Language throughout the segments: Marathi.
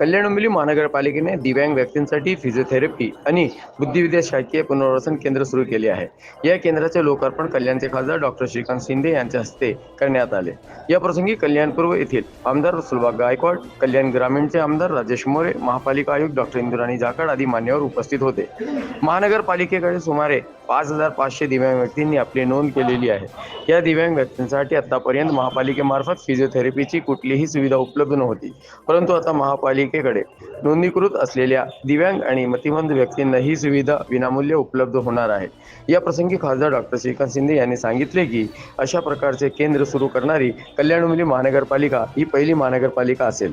कल्याण डोंबिवली महानगरपालिकेने दिव्यांग व्यक्तींसाठी फिजिओथेरपी आणि बुद्धिविद्या शासकीय पुनर्वसन केंद्र सुरू केले आहे. या केंद्राचे लोकार्पण कल्याणचे खासदार डॉक्टर श्रीकांत शिंदे यांच्या हस्ते करण्यात आले. या प्रसंगी कल्याण पूर्व येथील आमदार सुलभा गायकवाड कल्याण ग्रामीणचे आमदार राजेश मोरे महापालिका आयुक्त डॉक्टर इंदुराणी जाखड आदी मान्यवर उपस्थित होते. महानगरपालिकेकडे सुमारे पाच हजार पाचशे दिव्यांग व्यक्तींनी आपली नोंद केलेली आहे. या दिव्यांग व्यक्तींसाठी आतापर्यंत महापालिकेमार्फत फिजिओथेरपीची कुठलीही सुविधा उपलब्ध नव्हती. परंतु आता महापालिकेकडे नोंदणीकृत असलेल्या दिव्यांग आणि मतिमंद व्यक्तींना ही सुविधा विनामूल्य उपलब्ध होणार आहे. या प्रसंगी खासदार डॉक्टर श्रीकांत शिंदे यांनी सांगितले की अशा प्रकारचे केंद्र सुरू करणारी कल्याणमुली महानगरपालिका ही पहिली महानगरपालिका असेल.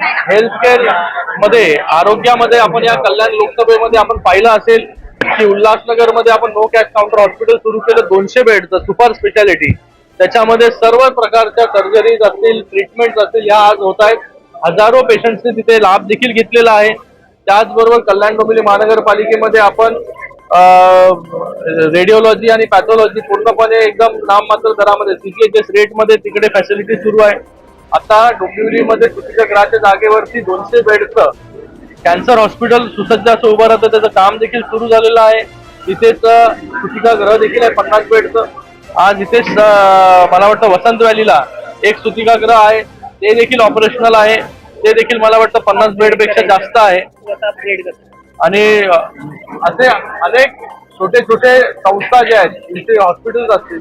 हेल्थ केअरमध्ये आरोग्यामध्ये आपण या कल्याण लोकसभेमध्ये आपण पाहिलं असेल की उल्हासनगरमध्ये आपण नो कॅश काउंटर हॉस्पिटल सुरू केलं दोनशे बेडचं सुपर स्पेशालिटी त्याच्यामध्ये सर्व प्रकारच्या सर्जरीज असतील ट्रीटमेंट असतील ह्या आज होत आहेत. हजारो पेशंट्सने तिथे लाभ देखील घेतलेला आहे. त्याचबरोबर कल्याण डोंबिवली महानगरपालिकेमध्ये आपण रेडिओलॉजी आणि पॅथॉलॉजी पूर्णपणे एकदम नाममात्र दरामध्ये सीजीएचएस रेटमध्ये तिकडे फॅसिलिटी सुरू आहे. आता डोंबिवलीमध्ये सुतिकग्रहाच्या जागेवरती दोनशे बेडचं कॅन्सर हॉस्पिटल सुसज्ज असं उभं राहतं. त्याचं काम देखील सुरू झालेलं आहे. तिथेच सुतिकागृह देखील आहे पन्नास बेडचं. आज इथेच मला वाटतं वसंत व्हॅलीला एक सुतिकागृह आहे. ते देखील ऑपरेशनल आहे. ते देखील मला वाटतं पन्नास बेडपेक्षा जास्त आहे. आणि असे अनेक छोटे छोटे संस्था जे आहेत जिथे हॉस्पिटल्स असतील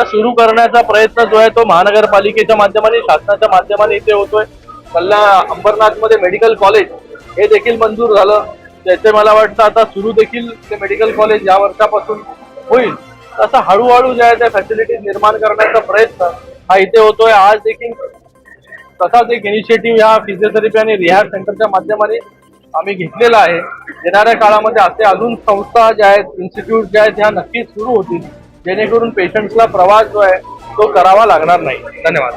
सुरू करण्याचा प्रयत्न जो आहे तो महानगरपालिकेच्या माध्यमाने शासनाच्या माध्यमाने इथे होतोय. कल्ला अंबरनाथमध्ये मेडिकल कॉलेज हे देखील मंजूर झालं. त्याचे मला वाटतं आता सुरू देखील ते मेडिकल कॉलेज या वर्षापासून होईल. तसं हळूहळू जे आहे त्या फॅसिलिटीज निर्माण करण्याचा प्रयत्न हा इथे होतोय. आज देखील तसाच एक इनिशिएटिव्ह ह्या फिजिओथेरपी आणि रिहॅब सेंटरच्या माध्यमाने आम्ही घेतलेला आहे. येणाऱ्या काळामध्ये असे अजून संस्था ज्या आहेत इन्स्टिट्यूट ज्या आहेत ह्या नक्कीच सुरू होतील. जेणेकरून पेशंट्सला प्रवास जो आहे तो करावा लागणार नाही धन्यवाद